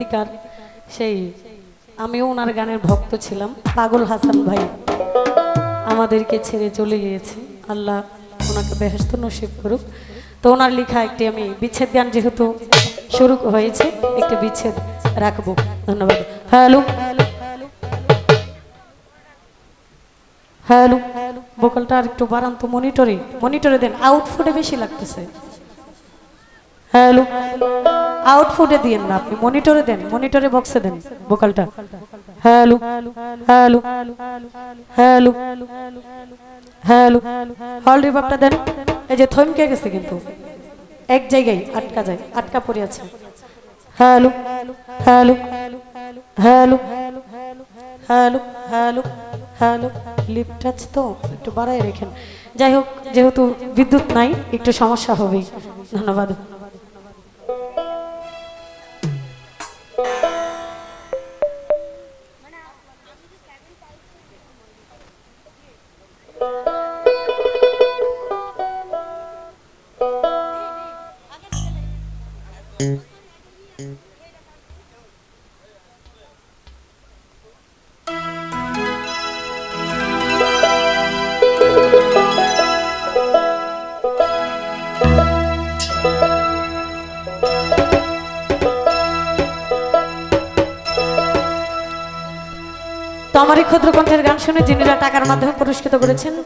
গীতিকার সেই আমিও ওনার গানের ভক্ত ছিলাম, পাগল হাসান ভাই। আমাদেরকে ছেড়ে চলে গিয়েছে। আল্লাহ ওনাকে বেহস্ত নসিব করুক। তো ওনার লেখা একটি আমি বিচ্ছেদ গান যেহেতু শুরু হয়েছে, একটি বিচ্ছেদ রাখব। ধন্যবাদ। হ্যালো। হ্যালো। বোকালটা আর একটু বাড়ান তো মনিটরে। মনিটরে দেন, আউটফুটে বেশি লাগতেছে। হ্যালো। আউটফুটে দিয়েন না আপনি মনিটরে দেন মনিটরে বক্সে দেন ভোকালটা হ্যালো হ্যালো হ্যালো হ্যালো হল রিভাবটা দেন। এই যে থমকে গেছে কিন্তু। এক জায়গায় আটকা যায় আটকা পড়ে আছে। Hello hello hello hello hello hello lift touch তো একটু বাড়াই রেখেন। যাই হোক যেহেতু বিদ্যুৎ নাই একটু সমস্যা হবেই। ধন্যবাদ। এই ক্ষুদ্র কণ্ঠের গান শুনে যিনিরা টাকার মাধ্যমে পুরস্কৃত করেছেন